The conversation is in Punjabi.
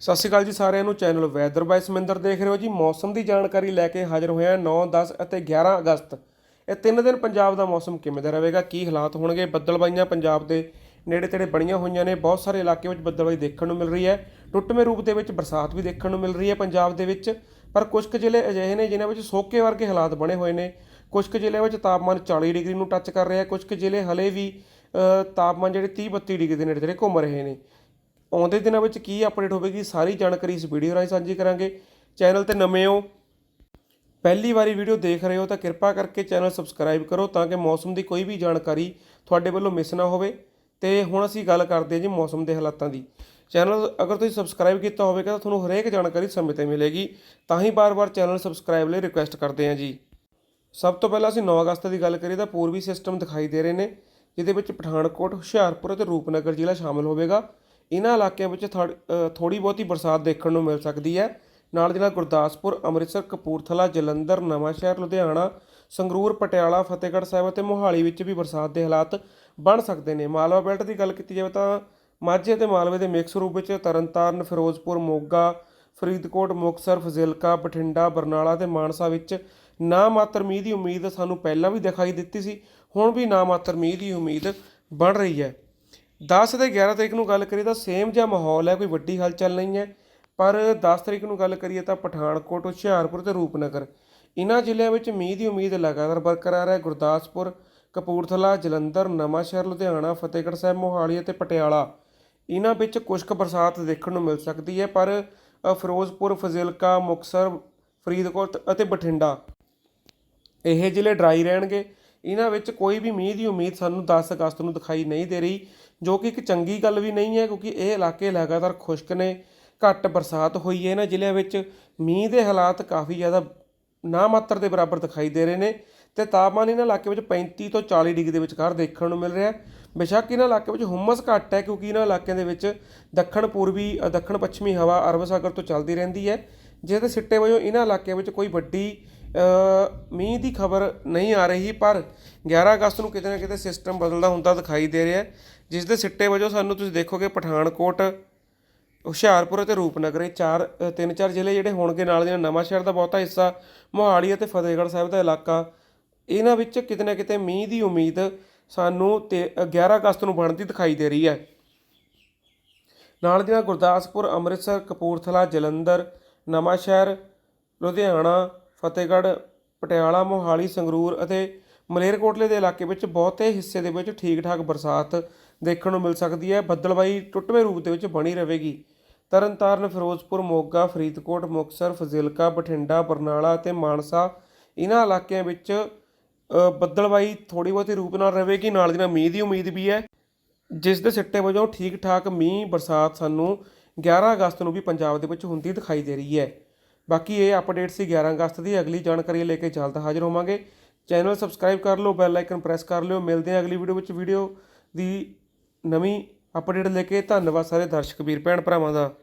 ਸਤਿ ਸ਼੍ਰੀ ਅਕਾਲ ਜੀ ਸਾਰਿਆਂ ਨੂੰ। ਚੈਨਲ ਵੈਦਰ ਬਾਈ ਸਮਿੰਦਰ ਦੇਖ ਰਹੇ ਹੋ ਜੀ। ਮੌਸਮ ਦੀ ਜਾਣਕਾਰੀ ਲੈ ਕੇ ਹਾਜ਼ਰ ਹੋਇਆ ਹਾਂ 9 10 ਅਤੇ 11 ਅਗਸਤ। ਇਹ ਤਿੰਨ ਦਿਨ ਪੰਜਾਬ ਦਾ ਮੌਸਮ ਕਿਵੇਂ ਦਾ ਰਹੇਗਾ, ਕੀ ਹਾਲਾਤ ਹੋਣਗੇ? ਬੱਦਲਬਾਈਆਂ ਪੰਜਾਬ ਦੇ ਨੇੜੇ ਤੇੜੇ ਬਣੀਆਂ ਹੋਈਆਂ ਨੇ। ਬਹੁਤ ਸਾਰੇ ਇਲਾਕੇ ਵਿੱਚ ਬੱਦਲਬਾਈ ਦੇਖਣ ਨੂੰ ਮਿਲ ਰਹੀ ਹੈ। ਟੁੱਟਵੇਂ ਰੂਪ ਦੇ ਵਿੱਚ ਬਰਸਾਤ ਵੀ ਦੇਖਣ ਨੂੰ ਮਿਲ ਰਹੀ ਹੈ ਪੰਜਾਬ ਦੇ ਵਿੱਚ। ਪਰ ਕੁਝ ਕੁ ਜ਼ਿਲ੍ਹੇ ਅਜਿਹੇ ਨੇ ਜਿਨ੍ਹਾਂ ਵਿੱਚ ਸੋਕੇ ਵਰਗੇ ਹਾਲਾਤ ਬਣੇ ਹੋਏ ਨੇ। ਕੁਝ ਕੁ ਜ਼ਿਲ੍ਹਿਆਂ ਵਿੱਚ ਤਾਪਮਾਨ 40 ਡਿਗਰੀ ਨੂੰ ਟੱਚ ਕਰ ਰਿਹਾ ਹੈ। ਕੁਝ ਕੁ ਜ਼ਿਲ੍ਹੇ ਹਲੇ ਵੀ ਤਾਪਮਾਨ ਜਿਹੜੇ 30 32 ਡਿਗਰੀ ਦੇ ਨੇੜੇ ਤੇੜੇ ਘੁੰਮ ਰਹੇ ਨੇ। ਆਉਂਦੇ ਦਿਨਾਂ ਵਿੱਚ ਕੀ ਅਪਡੇਟ ਹੋਵੇਗੀ, ਸਾਰੀ ਜਾਣਕਾਰੀ ਇਸ ਵੀਡੀਓ ਰਾਹੀਂ ਸਾਂਝੀ ਕਰਾਂਗੇ। ਚੈਨਲ ਤੇ ਨਵੇਂ ਹੋ, ਪਹਿਲੀ ਵਾਰੀ ਵੀਡੀਓ ਦੇਖ ਰਹੇ ਹੋ ਤਾਂ ਕਿਰਪਾ ਕਰਕੇ ਚੈਨਲ ਸਬਸਕ੍ਰਾਈਬ ਕਰੋ ਤਾਂ ਕਿ ਮੌਸਮ ਦੀ ਕੋਈ ਵੀ ਜਾਣਕਾਰੀ ਤੁਹਾਡੇ ਵੱਲੋਂ ਮਿਸ ਨਾ ਹੋਵੇ। ਤੇ ਹੁਣ ਅਸੀਂ ਗੱਲ ਕਰਦੇ ਹਾਂ ਜੀ ਮੌਸਮ ਦੇ ਹਾਲਾਤਾਂ ਦੀ। ਚੈਨਲ ਅਗਰ ਤੁਸੀਂ ਸਬਸਕ੍ਰਾਈਬ ਕੀਤਾ ਹੋਵੇਗਾ ਤਾਂ ਤੁਹਾਨੂੰ ਹਰੇਕ ਜਾਣਕਾਰੀ ਸਮੇਂ ਤੇ ਮਿਲੇਗੀ, ਤਾਂ ਹੀ ਬਾਰ-ਬਾਰ ਚੈਨਲ ਸਬਸਕ੍ਰਾਈਬ ਲਈ ਰਿਕੁਐਸਟ ਕਰਦੇ ਹਾਂ ਜੀ। ਸਭ ਤੋਂ ਪਹਿਲਾਂ ਅਸੀਂ 9 ਅਗਸਤ ਦੀ ਗੱਲ ਕਰੀਏ ਤਾਂ ਪੂਰਬੀ ਸਿਸਟਮ ਦਿਖਾਈ ਦੇ ਰਹੇ ਨੇ, ਜਿਹਦੇ ਵਿੱਚ ਪਠਾਨਕੋਟ, ਹੁਸ਼ਿਆਰਪੁਰ ਅਤੇ ਰੂਪਨਗਰ ਜ਼ਿਲ੍ਹਾ ਸ਼ਾਮਲ ਹੋਵੇਗਾ। ਇਹਨਾਂ ਇਲਾਕਿਆਂ ਵਿੱਚ ਥੋੜੀ ਬਹੁਤੀ ਬਰਸਾਤ ਦੇਖਣ ਨੂੰ ਮਿਲ ਸਕਦੀ ਹੈ। ਨਾਲ ਦੀ ਨਾਲ ਗੁਰਦਾਸਪੁਰ, ਅੰਮ੍ਰਿਤਸਰ, ਕਪੂਰਥਲਾ, ਜਲੰਧਰ, ਨਵਾਂਸ਼ਹਿਰ, ਲੁਧਿਆਣਾ, ਸੰਗਰੂਰ, ਪਟਿਆਲਾ, ਫਤਿਹਗੜ੍ਹ ਸਾਹਿਬ ਅਤੇ ਮੋਹਾਲੀ ਵਿੱਚ ਵੀ ਬਰਸਾਤ ਦੇ ਹਾਲਾਤ ਬਣ ਸਕਦੇ ਨੇ। ਮਾਲਵਾ ਬੈਲਟ ਦੀ ਗੱਲ ਕੀਤੀ ਜਾਵੇ ਤਾਂ ਮਾਝੇ ਅਤੇ ਮਾਲਵੇ ਦੇ ਮਿਕਸ ਰੂਪ ਵਿੱਚ ਤਰਨਤਾਰਨ, ਫਿਰੋਜ਼ਪੁਰ, ਮੋਗਾ, ਫਰੀਦਕੋਟ, ਮੁਕਤਸਰ, ਫਜ਼ਿਲਕਾ, ਬਠਿੰਡਾ, ਬਰਨਾਲਾ ਤੇ ਮਾਨਸਾ ਵਿੱਚ ਨਾ ਮਾਤਰ ਮੀਂਹ ਦੀ ਉਮੀਦ ਸਾਨੂੰ ਪਹਿਲਾਂ ਵੀ ਦਿਖਾਈ ਦਿੱਤੀ ਸੀ। ਹੁਣ ਵੀ ਨਾ ਮਾਤਰ ਮੀਂਹ ਦੀ ਉਮੀਦ ਬਣ ਰਹੀ ਹੈ। 10 ਤੇ 11 ਤਰੀਕ ਨੂੰ ਗੱਲ ਕਰੀਏ ਤਾਂ ਸੇਮ ਜਿਹਾ ਮਾਹੌਲ ਹੈ, ਕੋਈ ਵੱਡੀ ਹਲਚਲ ਨਹੀਂ ਹੈ। ਪਰ 10 ਤਰੀਕ ਨੂੰ ਗੱਲ ਕਰੀਏ ਤਾਂ ਪਠਾਨਕੋਟ, ਹੁਸ਼ਿਆਰਪੁਰ ਤੇ ਰੂਪਨਗਰ। ਇਹਨਾਂ ਜ਼ਿਲ੍ਹਿਆਂ ਵਿੱਚ ਮੀਂਹ ਦੀ ਉਮੀਦ ਲਗਾਤਾਰ ਬਰਕਰਾਰ ਹੈ। ਗੁਰਦਾਸਪੁਰ, ਕਪੂਰਥਲਾ, ਜਲੰਧਰ, ਨਵਾਂਸ਼ਹਿਰ, ਲੁਧਿਆਣਾ, ਫਤਿਹਗੜ੍ਹ ਸਾਹਿਬ, ਮੋਹਾਲੀ ਅਤੇ ਪਟਿਆਲਾ। ਇਹਨਾਂ ਵਿੱਚ ਕੁਝ ਕੁ ਬਰਸਾਤ ਦੇਖਣ ਨੂੰ ਮਿਲ ਸਕਦੀ ਹੈ, ਪਰ ਫਿਰੋਜ਼ਪੁਰ, ਫਜ਼ਿਲਕਾ, ਮੁਕਤਸਰ, ਫਰੀਦਕੋਟ ਅਤੇ ਬਠਿੰਡਾ ਇਹ ਜ਼ਿਲ੍ਹੇ ਡਰਾਈ ਰਹਿਣਗੇ। ਇਹਨਾਂ ਵਿੱਚ ਕੋਈ ਵੀ ਮੀਂਹ ਦੀ ਉਮੀਦ ਸਾਨੂੰ 10 ਅਗਸਤ ਨੂੰ ਦਿਖਾਈ ਨਹੀਂ ਦੇ ਰਹੀ, ਜੋ ਕਿ ਇੱਕ ਚੰਗੀ ਗੱਲ ਵੀ ਨਹੀਂ ਹੈ, ਕਿਉਂਕਿ ਇਹ ਇਲਾਕੇ ਲਗਾਤਾਰ ਖੁਸ਼ਕ ਨੇ, ਘੱਟ ਬਰਸਾਤ ਹੋਈ ਹੈ। ਇਹਨਾਂ ਜ਼ਿਲ੍ਹਿਆਂ ਵਿੱਚ ਮੀਂਹ ਦੇ ਹਾਲਾਤ ਕਾਫੀ ਜ਼ਿਆਦਾ ਨਾ ਮਾਤਰ ਦੇ ਬਰਾਬਰ ਦਿਖਾਈ ਦੇ ਰਹੇ ਨੇ ਤੇ ਤਾਪਮਾਨ ਇਹਨਾਂ ਇਲਾਕੇ ਵਿੱਚ 35 ਤੋਂ 40 ਡਿਗਰੀ ਦੇ ਵਿਚਕਾਰ ਦੇਖਣ ਨੂੰ ਮਿਲ ਰਿਹਾ ਹੈ। ਬੇਸ਼ੱਕ ਇਹਨਾਂ ਇਲਾਕੇ ਵਿੱਚ ਹੁਮਸ ਘੱਟ ਹੈ, ਕਿਉਂਕਿ ਇਹਨਾਂ ਇਲਾਕਿਆਂ ਦੇ ਵਿੱਚ ਦੱਖਣ ਪੂਰਬੀ ਦੱਖਣ ਪੱਛਮੀ ਹਵਾ ਅਰਬ ਸਾਗਰ ਤੋਂ ਚੱਲਦੀ ਰਹਿੰਦੀ ਹੈ। ਜਿਹਦੇ ਸਿੱਟੇ ਵਜੋਂ ਇਹਨਾਂ ਇਲਾਕਿਆਂ ਵਿੱਚ ਕੋਈ ਵੱਡੀ ਮੀਂਹ ਦੀ ਖਬਰ ਨਹੀਂ ਆ ਰਹੀ, ਪਰ 11 ਅਗਸਤ ਨੂੰ ਕਿਤੇ ਨਾ ਕਿਤੇ ਸਿਸਟਮ ਬਦਲਦਾ ਹੁੰਦਾ ਦਿਖਾਈ ਦੇ ਰਿਹਾ ਜਿਸ ਦੇ ਸਿੱਟੇ ਵਜੋਂ ਸਾਨੂੰ ਤੁਸੀਂ ਦੇਖੋਗੇ ਪਠਾਨਕੋਟ, ਹੁਸ਼ਿਆਰਪੁਰ ਅਤੇ ਰੂਪਨਗਰ, ਇਹ ਚਾਰ ਤਿੰਨ ਚਾਰ ਜ਼ਿਲ੍ਹੇ ਜਿਹੜੇ ਹੋਣਗੇ ਨਾਲ ਦੀਆਂ ਨਵਾਂ ਸ਼ਹਿਰ ਦਾ ਬਹੁਤਾ ਹਿੱਸਾ, ਮੋਹਾਲੀ ਅਤੇ ਫਤਿਹਗੜ੍ਹ ਸਾਹਿਬ ਦਾ ਇਲਾਕਾ। ਇਹਨਾਂ ਵਿੱਚ ਕਿਤੇ ਨਾ ਕਿਤੇ ਮੀਂਹ ਦੀ ਉਮੀਦ ਸਾਨੂੰ ਤੇ 11 ਅਗਸਤ ਨੂੰ ਬਣਦੀ ਦਿਖਾਈ ਦੇ ਰਹੀ ਹੈ। ਨਾਲ ਦੀ ਨਾਲ ਗੁਰਦਾਸਪੁਰ, ਅੰਮ੍ਰਿਤਸਰ, ਕਪੂਰਥਲਾ, ਜਲੰਧਰ ਨਵਾਂਸ਼ਹਿਰ ਲੁਧਿਆਣਾ ਫਤਿਹਗੜ੍ਹ ਪਟਿਆਲਾ ਮੋਹਾਲੀ ਸੰਗਰੂਰ ਅਤੇ ਮਲੇਰਕੋਟਲੇ ਦੇ ਇਲਾਕੇ ਵਿੱਚ ਬਹੁਤੇ ਹਿੱਸੇ ਦੇ ਵਿੱਚ ਠੀਕ ਠਾਕ ਬਰਸਾਤ ਦੇਖਣ ਨੂੰ ਮਿਲ ਸਕਦੀ ਹੈ। ਬੱਦਲਬਾਈ ਟੁੱਟਵੇਂ ਰੂਪ ਦੇ ਵਿੱਚ ਬਣੀ ਰਹੇਗੀ। ਤਰਨਤਾਰਨ ਫਿਰੋਜ਼ਪੁਰ ਮੋਗਾ ਫਰੀਦਕੋਟ ਮੁਕਤਸਰ ਫਜ਼ਿਲਕਾ ਬਠਿੰਡਾ ਬਰਨਾਲਾ ਅਤੇ ਮਾਨਸਾ ਇਹਨਾਂ ਇਲਾਕਿਆਂ ਵਿੱਚ ਅ, ਬੱਦਲਬਾਈ ਥੋੜੀ ਬਹੁਤੀ ਰੂਪ ਨਾਲ ਰਹੇਗੀ। ਨਾਲ ਦੀ ਨਾਲ ਮੀਂਹ ਦੀ ਉਮੀਦ ਵੀ ਹੈ। ਜਿਸ ਦੇ ਸਿੱਟੇ ਵਜੋਂ ਠੀਕ ਠਾਕ ਮੀਂਹ ਬਰਸਾਤ ਸਾਨੂੰ 11 ਅਗਸਤ ਨੂੰ ਵੀ ਪੰਜਾਬ ਦੇ ਵਿੱਚ ਹੁੰਦੀ ਦਿਖਾਈ ਦੇ ਰਹੀ ਹੈ। ਬਾਕੀ ਇਹ ਅਪਡੇਟ ਸੀ 11 ਅਗਸਤ ਦੀ। ਅਗਲੀ ਜਾਣਕਾਰੀ ਲੈ ਕੇ ਜਲਦ ਹਾਜ਼ਰ ਹੋਵਾਂਗੇ। ਚੈਨਲ ਸਬਸਕ੍ਰਾਈਬ ਕਰ ਲਓ, ਬੈਲ ਆਈਕਨ ਪ੍ਰੈਸ ਕਰ ਲਿਓ। ਮਿਲਦੇ ਹਾਂ ਅਗਲੀ ਵੀਡੀਓ ਵਿੱਚ। ਵੀਡੀਓ ਦੀ ਨਵੀਂ ਅਪਡੇਟ ਲੈ ਕੇ। ਧੰਨਵਾਦ ਸਾਰੇ ਦਰਸ਼ਕ ਵੀਰ ਭੈਣ ਭਰਾਵਾਂ ਦਾ।